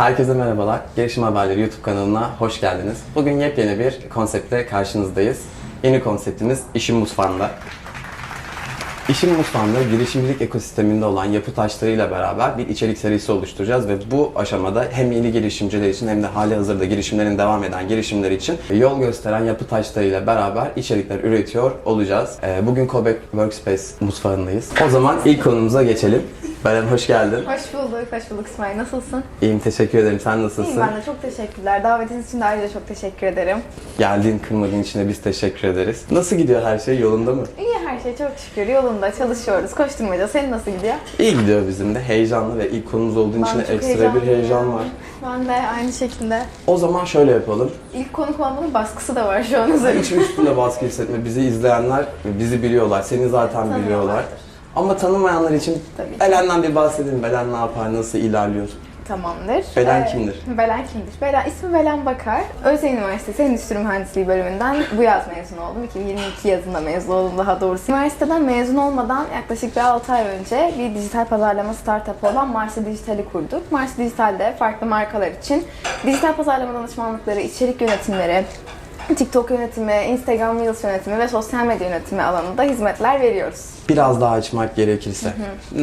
Herkese merhabalar. Gelişim Haberleri YouTube kanalına hoş geldiniz. Bugün yepyeni bir konseptle karşınızdayız. Yeni konseptimiz İşin Mutfağında. İşin Mutfağında girişimcilik ekosisteminde olan yapı taşlarıyla beraber bir içerik serisi oluşturacağız ve bu aşamada hem yeni girişimciler için hem de hali hazırda girişimlerin devam eden girişimler için yol gösteren yapı taşlarıyla beraber içerikler üretiyor olacağız. Ee, Bugün Cobek Workspace mutfağındayız. O zaman ilk konumuza geçelim. Beren hoş geldin. Hoş bulduk, hoş bulduk İsmail. Nasılsın? İyiyim teşekkür ederim. Sen İyiyim nasılsın? ben de çok teşekkürler. Davetiniz için de ayrıca çok teşekkür ederim. Geldiğin kırmadığın için de biz teşekkür ederiz. Nasıl gidiyor her şey? Yolunda mı? İyi her şey çok şükür yolunda çalışıyoruz. Koşturmaca. Senin nasıl gidiyor? İyi gidiyor bizim de. Heyecanlı ve ilk konumuz olduğun için de ekstra bir heyecan var. Ben de aynı şekilde. O zaman şöyle yapalım. İlk konuk olmanın baskısı da var şu an üzerimde. Hiç üstünde baskı hissetme. Bizi izleyenler bizi biliyorlar. Seni zaten Tanıyorlardır. biliyorlar. Ama tanımayanlar için Tabii. Belen'den bir bahsedelim. Belen ne yapar, nasıl ilerliyor? Tamamdır. Belen Ee, kimdir? Belen kimdir? Belen, ismi Belen Bakar. Özyeğin Üniversitesi Endüstri Mühendisliği bölümünden bu yaz mezun oldum. 2022 yazında mezun oldum daha doğrusu. Üniversiteden mezun olmadan yaklaşık bir 6 ay önce bir dijital pazarlama startup olan Marsi Dijital'i kurduk. Marsi Dijital'de farklı markalar için dijital pazarlama danışmanlıkları, içerik yönetimleri, TikTok yönetimi, Instagram Reels yönetimi ve sosyal medya yönetimi alanında hizmetler veriyoruz. Biraz daha açmak gerekirse.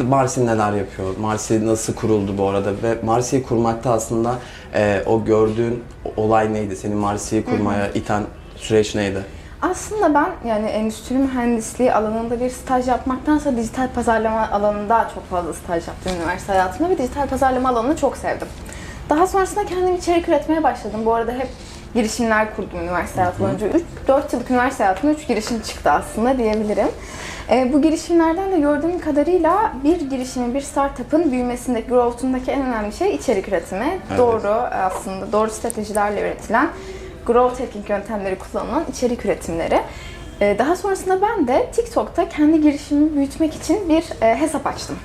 Marsi neler yapıyor? Marsi nasıl kuruldu bu arada? Ve Marsi'yi kurmakta aslında e, o gördüğün olay neydi? Seni Marsi'yi kurmaya iten süreç neydi? Aslında ben yani endüstri mühendisliği alanında bir staj yapmaktansa dijital pazarlama alanında çok fazla staj yaptım üniversite hayatımda ve dijital pazarlama alanını çok sevdim. Daha sonrasında kendim içerik üretmeye başladım. Bu arada hep girişimler kurdum üniversite hayatım boyunca. 4 yıllık üniversite hayatımda 3 girişim çıktı aslında diyebilirim. Ee, bu girişimlerden de gördüğüm kadarıyla bir girişimin, bir startup'ın büyümesindeki, growth'undaki en önemli şey içerik üretimi. Doğru aslında, doğru stratejilerle üretilen growth hacking yöntemleri kullanılan içerik üretimleri. Ee, Daha sonrasında ben de TikTok'ta kendi girişimimi büyütmek için bir e, hesap açtım.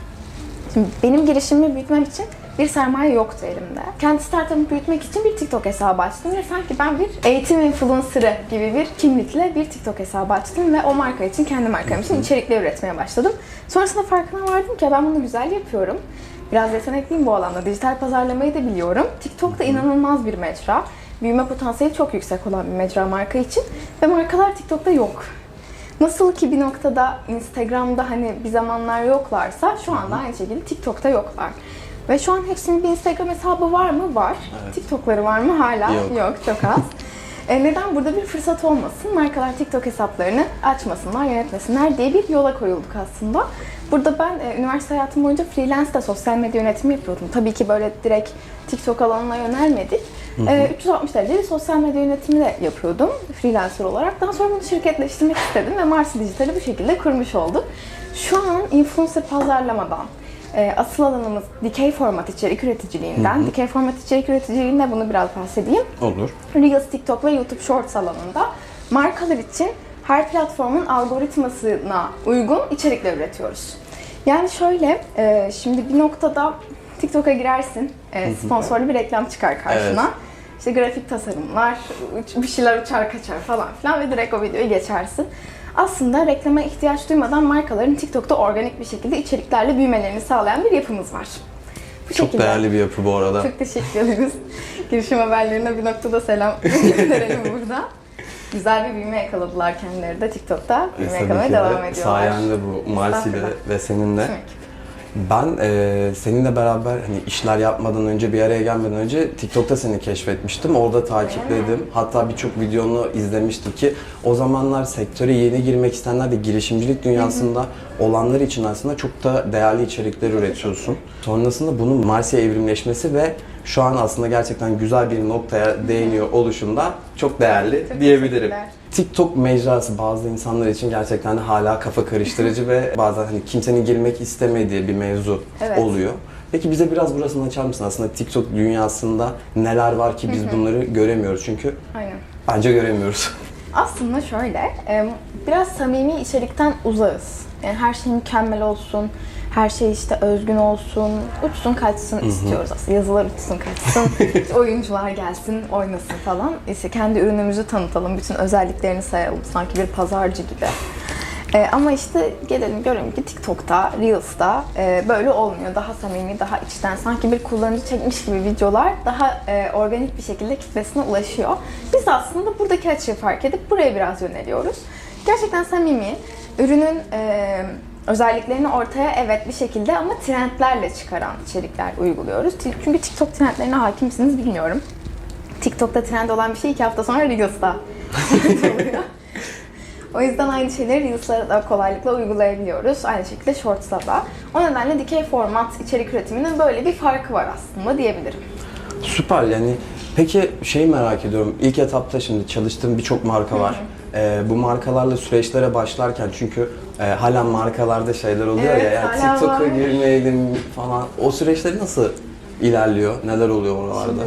Şimdi benim girişimimi büyütmem için bir sermaye yoktu elimde. Kendi startup'ımı büyütmek için bir TikTok hesabı açtım ve sanki ben bir eğitim influencer'ı gibi bir kimlikle bir TikTok hesabı açtım ve o marka için, kendi markam için içerikler üretmeye başladım. Sonrasında farkına vardım ki ben bunu güzel yapıyorum. Biraz yetenekliyim bu alanda. Dijital pazarlamayı da biliyorum. TikTok da inanılmaz bir mecra. Büyüme potansiyeli çok yüksek olan bir mecra marka için ve markalar TikTok'ta yok. Nasıl ki bir noktada Instagram'da hani bir zamanlar yoklarsa şu anda aynı şekilde TikTok'ta yoklar. Ve şu an hepsinin bir Instagram hesabı var mı? Var. TikTok'ları var mı? Hala Yok. yok, çok az. E, neden burada bir fırsat olmasın? Markalar TikTok hesaplarını açmasınlar, yönetmesinler diye bir yola koyulduk aslında. Burada ben e, üniversite hayatım boyunca freelance de sosyal medya yönetimi yapıyordum. Tabii ki böyle direkt TikTok alanına yönelmedik. E, 360 derece sosyal medya yönetimi de yapıyordum freelancer olarak. Daha sonra bunu şirketleştirmek istedim ve Marsi Dijital'i bu şekilde kurmuş olduk. Şu an influencer pazarlamadan, e, asıl alanımız dikey format içerik üreticiliğinden. Dikey format içerik üreticiliğinde bunu biraz bahsedeyim. Olur. Reels, TikTok ve YouTube Shorts alanında markalar için her platformun algoritmasına uygun içerikler üretiyoruz. Yani şöyle, e, şimdi bir noktada TikTok'a girersin, e, sponsorlu bir reklam çıkar karşına. Evet. İşte grafik tasarımlar, bir şeyler uçar kaçar falan filan ve direkt o videoyu geçersin. Aslında reklama ihtiyaç duymadan markaların TikTok'ta organik bir şekilde içeriklerle büyümelerini sağlayan bir yapımız var. Bu Çok şekilde. değerli bir yapı bu arada. Çok teşekkür ederiz. Girişim haberlerine bir noktada selam gönderelim burada. Güzel bir büyüme yakaladılar kendileri de TikTok'ta. E, Büyüme tabii yakalamaya de devam ediyorlar. Sayende bu Estağfurullah. ve seninle. Ekip. Ben e, seninle beraber hani işler yapmadan önce bir araya gelmeden önce TikTok'ta seni keşfetmiştim. Orada takipledim. Hatta birçok videonu izlemiştim ki o zamanlar sektöre yeni girmek isteyenler de girişimcilik dünyasında olanlar için aslında çok da değerli içerikler üretiyorsun. Sonrasında bunun Marsi'ye evrimleşmesi ve şu an aslında gerçekten güzel bir noktaya değiniyor oluşunda çok değerli Çok diyebilirim. TikTok mecrası bazı insanlar için gerçekten hala kafa karıştırıcı ve bazen hani kimsenin girmek istemediği bir mevzu Evet. oluyor. Peki bize biraz burasını açar mısın? Aslında TikTok dünyasında neler var ki biz bunları göremiyoruz çünkü Aynen. bence göremiyoruz. Aslında şöyle, biraz samimi içerikten uzağız. Yani her şey mükemmel olsun, her şey işte özgün olsun, uçsun kaçsın istiyoruz aslında. Yazılar uçsun kaçsın, işte oyuncular gelsin, oynasın falan. İşte kendi ürünümüzü tanıtalım, bütün özelliklerini sayalım sanki bir pazarcı gibi. E, ama işte gelelim görelim ki TikTok'ta, Reels'ta e, böyle olmuyor. Daha samimi, daha içten, sanki bir kullanıcı çekmiş gibi videolar daha e, organik bir şekilde kitlesine ulaşıyor. Biz aslında buradaki açığı fark edip buraya biraz yöneliyoruz. Gerçekten samimi, ürünün e, özelliklerini ortaya evet bir şekilde ama trendlerle çıkaran içerikler uyguluyoruz. Çünkü TikTok trendlerine hakimsiniz bilmiyorum. TikTok'ta trend olan bir şey iki hafta sonra oluyor. O yüzden aynı şeyleri Reels'lara da kolaylıkla uygulayabiliyoruz. Aynı şekilde Shorts'a da. O nedenle dikey format içerik üretiminin böyle bir farkı var aslında diyebilirim. Süper yani. Peki şey merak ediyorum. İlk etapta şimdi çalıştığım birçok marka var. Ee, bu markalarla süreçlere başlarken çünkü e, hala markalarda şeyler oluyor Evet, ya, ya hala TikTok'a var. girmeyelim falan. O süreçleri nasıl ilerliyor? Neler oluyor oralarda?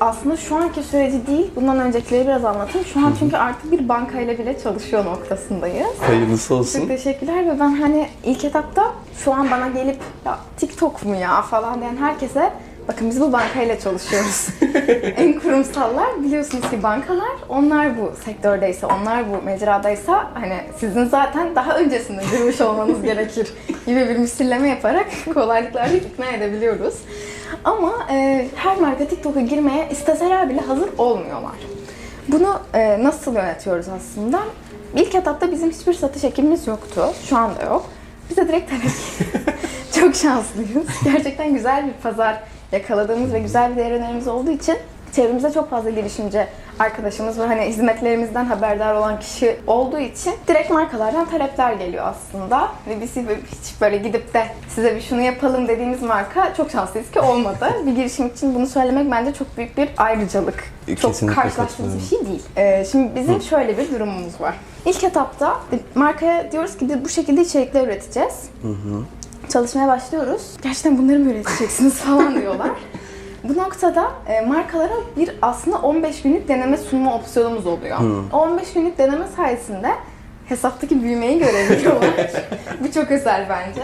Aslında şu anki süreci değil, bundan öncekileri biraz anlatayım. Şu an çünkü artık bir bankayla bile çalışıyor noktasındayız. Hayırlısı Çok olsun. teşekkürler ve ben hani ilk etapta şu an bana gelip ya TikTok mu ya falan diyen herkese bakın biz bu bankayla çalışıyoruz. en kurumsallar biliyorsunuz ki bankalar onlar bu sektördeyse, onlar bu mecradaysa hani sizin zaten daha öncesinde girmiş olmanız gerekir gibi bir misilleme yaparak kolaylıklarla ikna edebiliyoruz. Ama e, her marka TikTok'a girmeye isteseler bile hazır olmuyorlar. Bunu e, nasıl yönetiyoruz aslında? İlk etapta bizim hiçbir satış ekibimiz yoktu. Şu anda yok. Biz de direkt talep. Çok şanslıyız. Gerçekten güzel bir pazar yakaladığımız ve güzel bir değer önerimiz olduğu için çevremizde çok fazla girişimci arkadaşımız ve hani hizmetlerimizden haberdar olan kişi olduğu için direkt markalardan talepler geliyor aslında. Ve biz hiç böyle gidip de size bir şunu yapalım dediğimiz marka çok şanslıyız ki olmadı. bir girişim için bunu söylemek bence çok büyük bir ayrıcalık. Çok Kesinlikle karşılaştığımız bir şey değil. Ee, şimdi bizim şöyle bir durumumuz var. İlk etapta markaya diyoruz ki bu şekilde içerikler üreteceğiz. Çalışmaya başlıyoruz. Gerçekten bunları mı üreteceksiniz falan diyorlar. Bu noktada e, markalara bir aslında 15 günlük deneme sunma opsiyonumuz oluyor. O 15 günlük deneme sayesinde hesaptaki büyümeyi görebiliyorlar. Bu çok özel bence.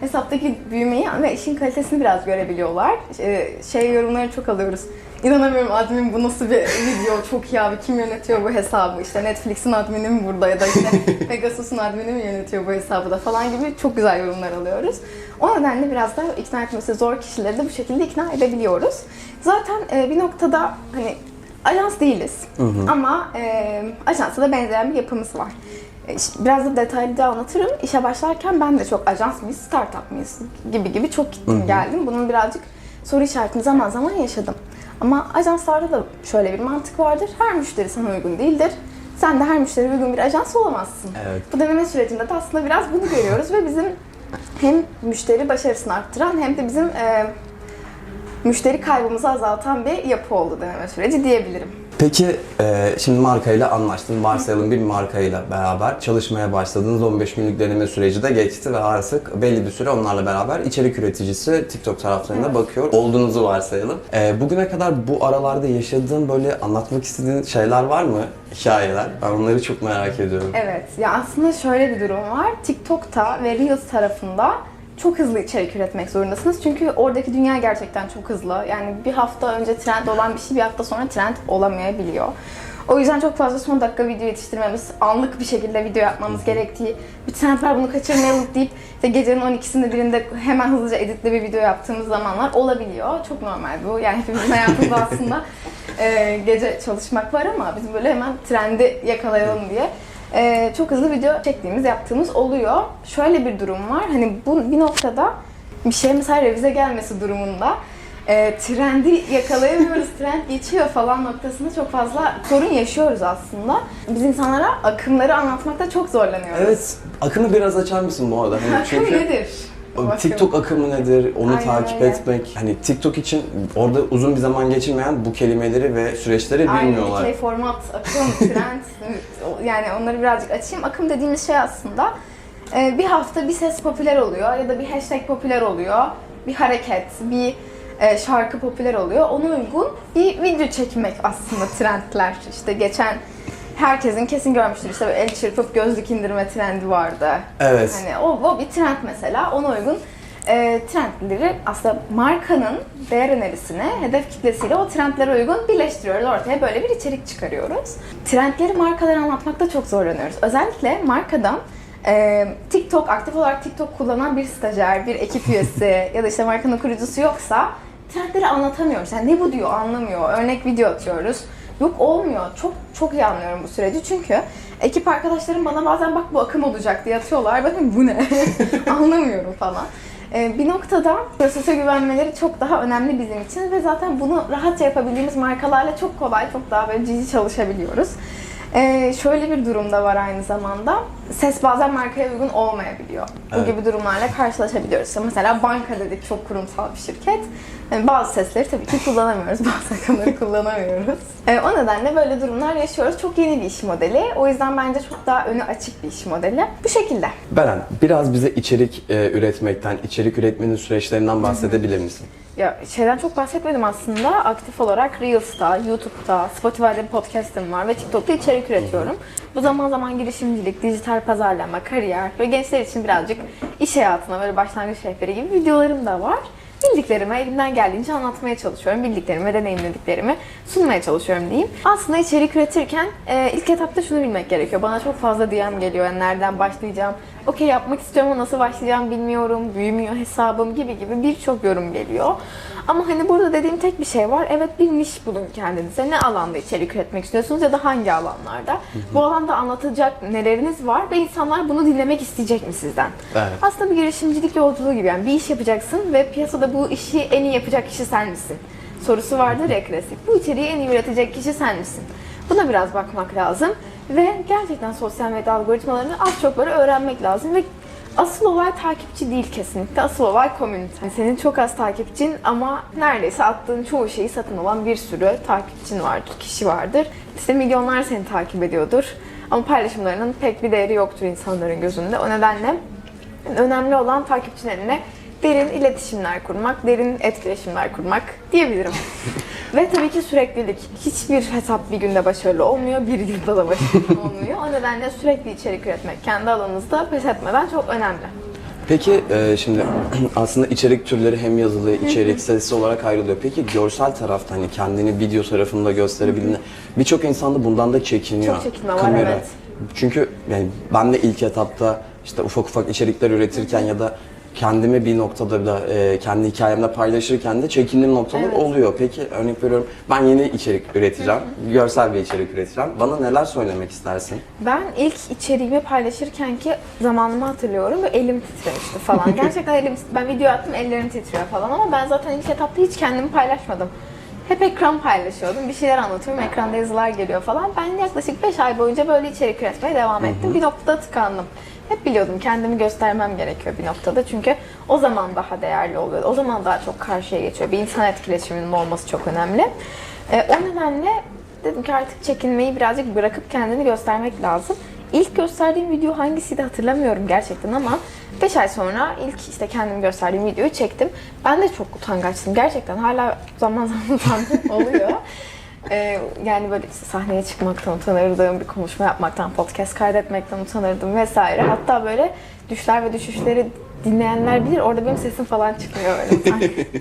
Hesaptaki büyümeyi ve işin kalitesini biraz görebiliyorlar. E, şey yorumları çok alıyoruz. İnanamıyorum admin bu nasıl bir video çok iyi abi kim yönetiyor bu hesabı işte Netflix'in admini mi burada ya da işte Pegasus'un admini mi yönetiyor bu hesabı da falan gibi çok güzel yorumlar alıyoruz. O nedenle biraz da ikna etmesi zor kişileri de bu şekilde ikna edebiliyoruz. Zaten e, bir noktada hani ajans değiliz ama e, ajansa da benzeyen bir yapımız var. E, Biraz da detaylıca anlatırım. İşe başlarken ben de çok ajans mıyız, startup mıyız gibi gibi çok gittim geldim. Bunun birazcık soru işaretini zaman zaman yaşadım. Ama ajanslarda da şöyle bir mantık vardır. Her müşteri sana uygun değildir. Sen de her müşteri uygun bir ajans olamazsın. Evet. Bu deneme sürecinde de aslında biraz bunu görüyoruz ve bizim hem müşteri başarısını arttıran hem de bizim e, müşteri kaybımızı azaltan bir yapı oldu deneme süreci diyebilirim. Peki e, şimdi markayla anlaştın. Varsayalım bir markayla beraber çalışmaya başladınız. 15 günlük deneme süreci de geçti ve artık belli bir süre onlarla beraber içerik üreticisi TikTok taraflarına bakıyor. Olduğunuzu varsayalım. E, bugüne kadar bu aralarda yaşadığın böyle anlatmak istediğin şeyler var mı? Hikayeler. Ben onları çok merak ediyorum. Evet, ya aslında şöyle bir durum var. TikTok'ta ve Reels tarafında çok hızlı içerik üretmek zorundasınız. Çünkü oradaki dünya gerçekten çok hızlı. Yani bir hafta önce trend olan bir şey bir hafta sonra trend olamayabiliyor. O yüzden çok fazla son dakika video yetiştirmemiz, anlık bir şekilde video yapmamız gerektiği, bir trend var bunu kaçırmayalım deyip işte gecenin 12'sinde birinde hemen hızlıca editli bir video yaptığımız zamanlar olabiliyor. Çok normal bu. Yani hepimizin hayatında aslında e, gece çalışmak var ama bizim böyle hemen trendi yakalayalım diye e, çok hızlı video çektiğimiz, yaptığımız oluyor. Şöyle bir durum var. Hani bu bir noktada bir şey mesela revize gelmesi durumunda e, trendi yakalayamıyoruz, trend geçiyor falan noktasında çok fazla sorun yaşıyoruz aslında. Biz insanlara akımları anlatmakta çok zorlanıyoruz. Evet, akımı biraz açar mısın bu arada? Hani Akım nedir? TikTok akımı nedir? Onu Aynen takip öyle. etmek. Hani TikTok için orada uzun bir zaman geçirmeyen bu kelimeleri ve süreçleri Aynı bilmiyorlar. dikey format, akım, trend yani onları birazcık açayım. Akım dediğimiz şey aslında e, bir hafta bir ses popüler oluyor ya da bir hashtag popüler oluyor. Bir hareket, bir e, şarkı popüler oluyor. Ona uygun bir video çekmek aslında trendler. İşte geçen herkesin kesin görmüştür işte el çırpıp gözlük indirme trendi vardı. Evet. Hani o, o bir trend mesela. Ona uygun e, trendleri aslında markanın değer önerisine, hedef kitlesiyle o trendlere uygun birleştiriyoruz. Ortaya böyle bir içerik çıkarıyoruz. Trendleri markalara anlatmakta çok zorlanıyoruz. Özellikle markadan Ee, TikTok, aktif olarak TikTok kullanan bir stajyer, bir ekip üyesi ya da işte markanın kurucusu yoksa trendleri anlatamıyoruz. Yani ne bu diyor anlamıyor. Örnek video atıyoruz. Yok olmuyor. Çok çok iyi anlıyorum bu süreci çünkü ekip arkadaşlarım bana bazen bak bu akım olacak diye atıyorlar. Bakın bu ne? Anlamıyorum falan. Ee, bir noktada prosese güvenmeleri çok daha önemli bizim için ve zaten bunu rahatça yapabildiğimiz markalarla çok kolay, çok daha böyle cici çalışabiliyoruz. Ee, şöyle bir durum da var aynı zamanda. Ses bazen markaya uygun olmayabiliyor. Bu Evet. gibi durumlarla karşılaşabiliyoruz. İşte Mesela banka dedik çok kurumsal bir şirket. Yani bazı sesleri tabii ki kullanamıyoruz, bazı akımları kullanamıyoruz. Ee, o nedenle böyle durumlar yaşıyoruz. Çok yeni bir iş modeli. O yüzden bence çok daha önü açık bir iş modeli. Bu şekilde. Beren, biraz bize içerik e, üretmekten, içerik üretmenin süreçlerinden bahsedebilir misin? Ya şeyden çok bahsetmedim aslında. Aktif olarak Reels'ta, YouTube'da, Spotify'da bir podcast'im var ve TikTok'ta içerik üretiyorum. Bu zaman zaman girişimcilik, dijital pazarlama, kariyer ve gençler için birazcık iş hayatına böyle başlangıç rehberi gibi videolarım da var. Bildiklerimi elimden geldiğince anlatmaya çalışıyorum. Bildiklerimi ve deneyimlediklerimi sunmaya çalışıyorum diyeyim. Aslında içerik üretirken e, ilk etapta şunu bilmek gerekiyor. Bana çok fazla DM geliyor. Yani nereden başlayacağım? Okey yapmak istiyorum ama nasıl başlayacağım bilmiyorum. Büyümüyor hesabım gibi gibi birçok yorum geliyor. Ama hani burada dediğim tek bir şey var. Evet bir niş bulun kendinize. Ne alanda içerik üretmek istiyorsunuz ya da hangi alanlarda? Bu alanda anlatacak neleriniz var ve insanlar bunu dinlemek isteyecek mi sizden? Evet. Aslında bir girişimcilik yolculuğu gibi yani bir iş yapacaksın ve piyasada bu işi en iyi yapacak kişi sen misin? Sorusu vardır ya klasik. Bu içeriği en iyi üretecek kişi sen misin? Buna biraz bakmak lazım ve gerçekten sosyal medya algoritmalarını az çok böyle öğrenmek lazım ve asıl olay takipçi değil kesinlikle. Asıl olay komünite. Yani senin çok az takipçin ama neredeyse attığın çoğu şeyi satın alan bir sürü takipçin vardır, kişi vardır. İşte milyonlar seni takip ediyordur. Ama paylaşımlarının pek bir değeri yoktur insanların gözünde. O nedenle önemli olan takipçilerine derin iletişimler kurmak, derin etkileşimler kurmak diyebilirim. Ve tabii ki süreklilik. Hiçbir hesap bir günde başarılı olmuyor, bir yılda da başarılı olmuyor. O nedenle sürekli içerik üretmek kendi alanınızda pes etmeden çok önemli. Peki e, şimdi aslında içerik türleri hem yazılı, içerik, sesli olarak ayrılıyor. Peki görsel tarafta hani kendini video tarafında gösterebildiğinde birçok insan da bundan da çekiniyor. Çok çekinme var, evet. Çünkü yani ben de ilk etapta işte ufak ufak içerikler üretirken ya da kendimi bir noktada da e, kendi hikayemde paylaşırken de çekindiğim noktalar Evet. oluyor. Peki örnek veriyorum ben yeni içerik üreteceğim, görsel bir içerik üreteceğim. Bana neler söylemek istersin? Ben ilk içeriğimi paylaşırken ki zamanımı hatırlıyorum ve elim titremişti falan. Gerçekten elim, ben video attım ellerim titriyor falan ama ben zaten ilk etapta hiç kendimi paylaşmadım. Hep ekran paylaşıyordum. Bir şeyler anlatıyorum. Ekranda yazılar geliyor falan. Ben yaklaşık 5 ay boyunca böyle içerik üretmeye devam ettim. Bir noktada tıkandım. Hep biliyordum kendimi göstermem gerekiyor bir noktada. Çünkü o zaman daha değerli oluyor. O zaman daha çok karşıya geçiyor. Bir insan etkileşiminin olması çok önemli. Ee, o nedenle dedim ki artık çekinmeyi birazcık bırakıp kendini göstermek lazım. İlk gösterdiğim video hangisiydi hatırlamıyorum gerçekten ama 5 ay sonra ilk işte kendimi gösterdiğim videoyu çektim. Ben de çok utangaçtım gerçekten. Hala zaman zaman utandığım oluyor. Ee, yani böyle işte sahneye çıkmaktan utanırdım, bir konuşma yapmaktan, podcast kaydetmekten utanırdım vesaire. Hatta böyle düşler ve düşüşleri dinleyenler bilir. Orada benim sesim falan çıkmıyor böyle.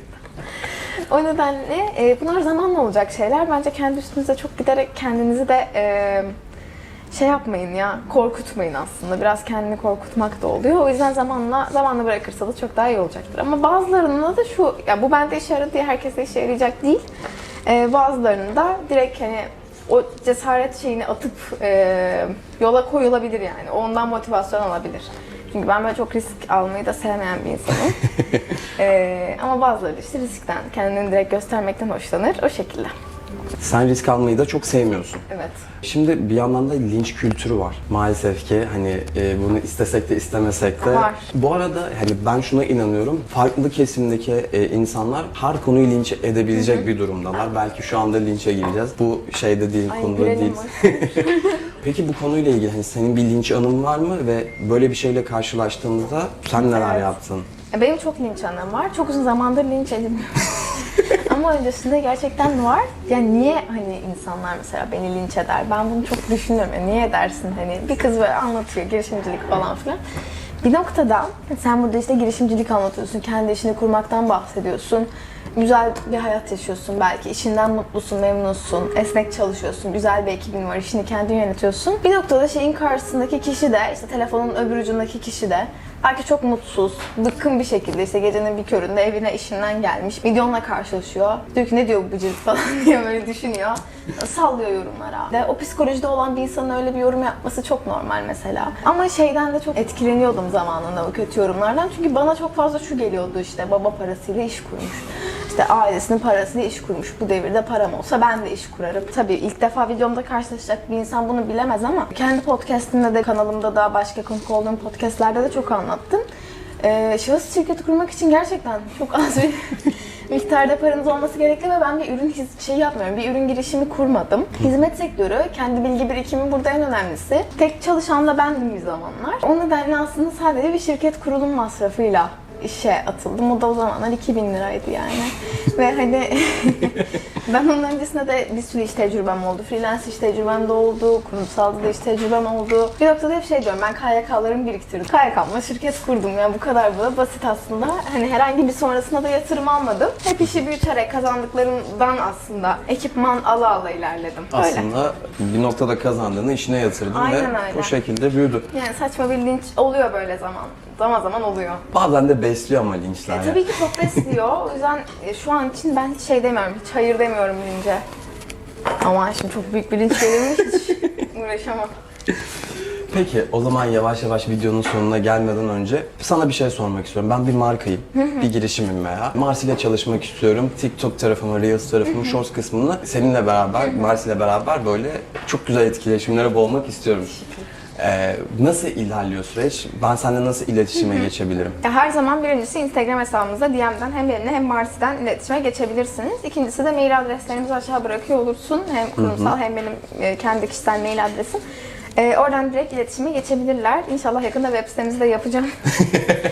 O nedenle e, bunlar zamanla olacak şeyler. Bence kendi üstünüze çok giderek kendinizi de e, şey yapmayın ya, korkutmayın aslında. Biraz kendini korkutmak da oluyor. O yüzden zamanla zamanla bırakırsanız çok daha iyi olacaktır. Ama bazılarında da şu, ya bu bende işe yaradı diye herkese işe yarayacak değil. E, bazılarında direkt hani o cesaret şeyini atıp e, yola koyulabilir yani. Ondan motivasyon alabilir. Çünkü ben böyle çok risk almayı da sevmeyen bir insanım. Ee, ama bazıları işte riskten, kendini direkt göstermekten hoşlanır. O şekilde. Sen risk almayı da çok sevmiyorsun. Evet. Şimdi bir yandan da linç kültürü var. Maalesef ki hani e, bunu istesek de istemesek de. Var. Bu arada hani ben şuna inanıyorum. Farklı kesimdeki e, insanlar her konuyu linç edebilecek bir durumdalar. Belki şu anda linçe gireceğiz. Bu şeyde değil, Ay konuda gülelim değil. Peki bu konuyla ilgili hani senin bir linç anın var mı ve böyle bir şeyle karşılaştığında sen neler Evet. yaptın? Benim çok linç anım var. Çok uzun zamandır linç edilmiyorum. Ama öncesinde gerçekten var. Yani niye hani insanlar mesela beni linç eder? Ben bunu çok düşünüyorum. Yani niye edersin? Hani bir kız böyle anlatıyor girişimcilik falan filan. Bir noktada sen burada işte girişimcilik anlatıyorsun, kendi işini kurmaktan bahsediyorsun. güzel bir hayat yaşıyorsun belki. işinden mutlusun, memnunsun, esnek çalışıyorsun, güzel bir ekibin var, işini kendin yönetiyorsun. Bir noktada şeyin karşısındaki kişi de, işte telefonun öbür ucundaki kişi de belki çok mutsuz, bıkkın bir şekilde işte gecenin bir köründe evine işinden gelmiş, milyonla karşılaşıyor. Diyor ki ne diyor bu bıcırık falan diye böyle düşünüyor. Sallıyor yorumlara. De, o psikolojide olan bir insanın öyle bir yorum yapması çok normal mesela. Ama şeyden de çok etkileniyordum zamanında o kötü yorumlardan. Çünkü bana çok fazla şu geliyordu işte baba parasıyla iş kurmuş. İşte ailesinin parasıyla iş kurmuş. Bu devirde param olsa ben de iş kurarım. Tabii ilk defa videomda karşılaşacak bir insan bunu bilemez ama kendi podcastimde de kanalımda da başka konuk olduğum podcastlerde de çok anlattım. Ee, şahıs şirketi kurmak için gerçekten çok az bir miktarda paranız olması gerekli ve ben bir ürün şey yapmıyorum. Bir ürün girişimi kurmadım. Hizmet sektörü, kendi bilgi birikimi burada en önemlisi. Tek çalışan da bendim bir zamanlar. O nedenle aslında sadece bir şirket kurulum masrafıyla işe atıldım. O da o zamanlar 2000 liraydı yani. Ve hani ben onun öncesinde de bir sürü iş tecrübem oldu. Freelance iş tecrübem de oldu. Kurumsalda da iş tecrübem oldu. Bir noktada hep şey diyorum ben KYK'larımı biriktirdim. KYK'mla şirket kurdum. Yani bu kadar bu da basit aslında. Hani herhangi bir sonrasında da yatırım almadım. Hep işi büyüterek kazandıklarımdan aslında ekipman ala ala ilerledim. Öyle. Aslında bir noktada kazandığını işine yatırdın ve Aynen öyle. bu şekilde büyüdü. Yani saçma bir linç oluyor böyle zaman. Zaman zaman oluyor. Bazen de besliyor ama linçler. E, tabii ki çok besliyor. O yüzden e, şu an için ben hiç şey demiyorum, hiç hayır demiyorum lince. Ama şimdi çok büyük bir linç gelirmiş hiç uğraşamam. Peki o zaman yavaş yavaş videonun sonuna gelmeden önce sana bir şey sormak istiyorum. Ben bir markayım, bir girişimim veya Mars ile çalışmak istiyorum. TikTok tarafımı, Reels tarafımı, Shorts kısmını seninle beraber, Mars ile beraber böyle çok güzel etkileşimlere boğulmak istiyorum. Ee, nasıl ilerliyor süreç? Ben seninle nasıl iletişime geçebilirim? Ya her zaman birincisi Instagram hesabımıza DM'den hem benimle hem Marsi'den iletişime geçebilirsiniz. İkincisi de mail adreslerimizi aşağı bırakıyor olursun. Hem kurumsal hem benim e, kendi kişisel mail adresim. E, oradan direkt iletişime geçebilirler. İnşallah yakında web sitemizi de yapacağım.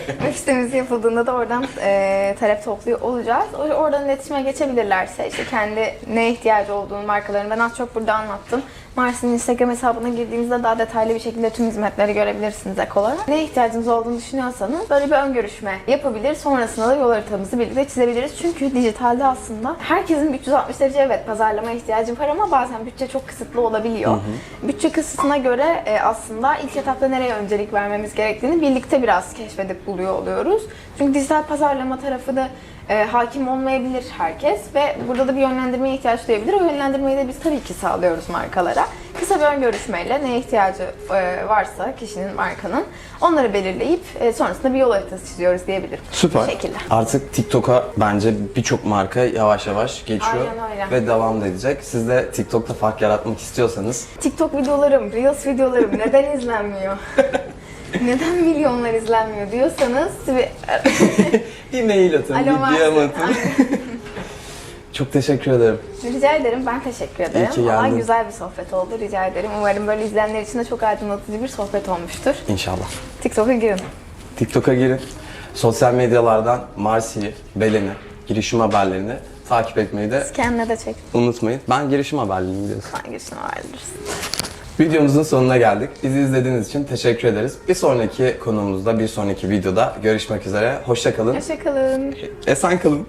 web sitemiz yapıldığında da oradan e, talep topluyor olacağız. Oradan iletişime geçebilirlerse işte kendi neye ihtiyacı olduğunu markaların ben az çok burada anlattım. Mars'ın Instagram hesabına girdiğinizde daha detaylı bir şekilde tüm hizmetleri görebilirsiniz ek olarak. Neye ihtiyacınız olduğunu düşünüyorsanız böyle bir ön görüşme yapabilir. Sonrasında da yol haritamızı birlikte çizebiliriz. Çünkü dijitalde aslında herkesin 360 derece evet pazarlama ihtiyacı var ama bazen bütçe çok kısıtlı olabiliyor. Bütçe kısıtına göre e, aslında ilk etapta nereye öncelik vermemiz gerektiğini birlikte biraz keşfedip buluyor oluyoruz. Çünkü dijital pazarlama tarafı da e, hakim olmayabilir herkes ve burada da bir yönlendirmeye ihtiyaç duyabilir. O yönlendirmeyi de biz tabii ki sağlıyoruz markalara. Kısa bir ön görüşmeyle neye ihtiyacı e, varsa kişinin, markanın onları belirleyip e, sonrasında bir yol haritası çiziyoruz diyebilirim. Süper. Bu şekilde. Artık TikTok'a bence birçok marka yavaş yavaş geçiyor Aynen öyle. ve devam da edecek. Siz de TikTok'ta fark yaratmak istiyorsanız TikTok videolarım, Reels videolarım neden izlenmiyor? neden milyonlar izlenmiyor diyorsanız bir mail atın, Alo bir DM atın. Çok teşekkür ederim. Rica ederim. Ben teşekkür ederim. ki Valla geldin. güzel bir sohbet oldu. Rica ederim. Umarım böyle izleyenler için de çok aydınlatıcı bir sohbet olmuştur. İnşallah. TikTok'a girin. TikTok'a girin. Sosyal medyalardan Marsi'yi, Belen'i, girişim haberlerini takip etmeyi de Kendine de çek. unutmayın. Ben girişim haberliyim biliyorsun. Sen girişine vardır. Videomuzun sonuna geldik. Bizi izlediğiniz için teşekkür ederiz. Bir sonraki konuğumuzda, bir sonraki videoda görüşmek üzere. Hoşça kalın. Hoşçakalın. Esen kalın.